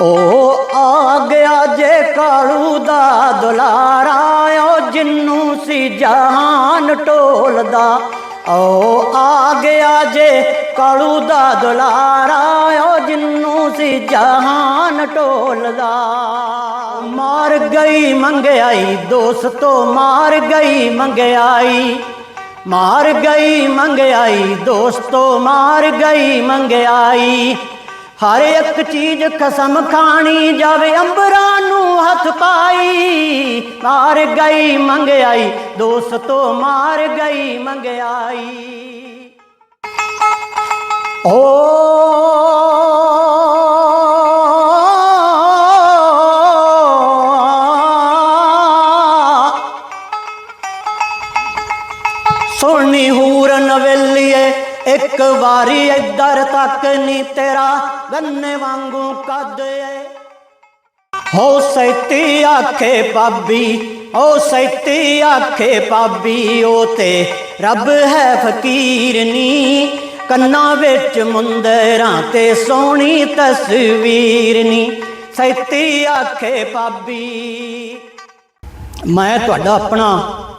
ਉਹ ਆ ਗਿਆ ਜੇ ਕਾਲੂ ਦਾ ਦੁਲਾਰਾ, ਓ ਜਿੰਨੂੰ ਸੀ ਜਹਾਨ ਢੋਲਦਾ। ਓ ਆ ਗਿਆ ਜੇ ਕਾਲੂ ਦਾ ਦੁਲਾਰਾ, ਓ ਜਿੰਨੂੰ ਸੀ ਜਹਾਨ ਢੋਲਦਾ। ਮਾਰ ਗਈ ਮੰਗਿਆਈ, ਦੋਸਤੋ ਮਾਰ ਗਈ ਮੰਗਿਆਈ। ਮਾਰ ਗਈ ਮੰਗਿਆਈ, ਦੋਸਤੋ ਮਾਰ ਗਈ ਮੰਗਿਆਈ। ਹਰ ਇੱਕ ਚੀਜ਼ ਕਸਮ ਖਾਣੀ ਜਾਵੇ ਅੰਬਰਾਂ ਨੂੰ ਹੱਥ ਪਾਈ। ਮਾਰ ਗਈ, ਮੰਗਿਆਈ, ਦੋਸਤੋ, ਮਾਰ ਗਈ, ਮੰਗਿਆਈ। ਓ ਸੁਣੀ ਹੂਰ ਨਵੇਲੀਏ ਇੱਕ ਵਾਰੀ ਇੱਧਰ ਤੱਕ ਨੀ ਤੇਰਾ, ਗੰਨੇ ਵਾਂਗੂ ਕੱਦ ਏ। ਹੋ ਸੈਤੀ ਆਖੇ ਪਾਬੀ ਹੋ ਸੈਤੀ ਆਖੇ ਪਾਬੀ ਉਹ ਤੇ ਰੱਬ ਹੈ ਫਕੀਰ ਨੀ। ਕੰਨਾਂ ਵਿੱਚ ਮੁੰਦਰਾਂ ਤੇ ਸੋਹਣੀ ਤਸਵੀਰ ਨੀ। ਸੈਤੀ ਆਖੇ ਪਾਬੀ ਮੈਂ ਤੁਹਾਡਾ ਆਪਣਾ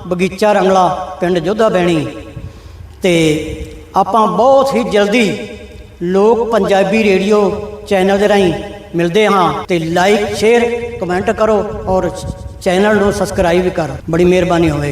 ਬਗੀਚਾ ਰੰਗਲਾ ਪਿੰਡ ਜੋਧਾ ਬੈਣੀ ਤੇ ਆਪਾਂ ਬਹੁਤ ਹੀ ਜਲਦੀ ਲੋਕ ਪੰਜਾਬੀ ਰੇਡੀਓ ਚੈਨਲ ਦੇ ਰਾਹੀਂ ਮਿਲਦੇ ਹਾਂ ਤੇ ਲਾਈਕ ਸ਼ੇਅਰ ਕਮੈਂਟ ਕਰੋ ਔਰ ਚੈਨਲ ਨੂੰ ਸਬਸਕ੍ਰਾਈਬ ਕਰੋ। ਬੜੀ ਮਿਹਰਬਾਨੀ ਹੋਵੇਗੀ।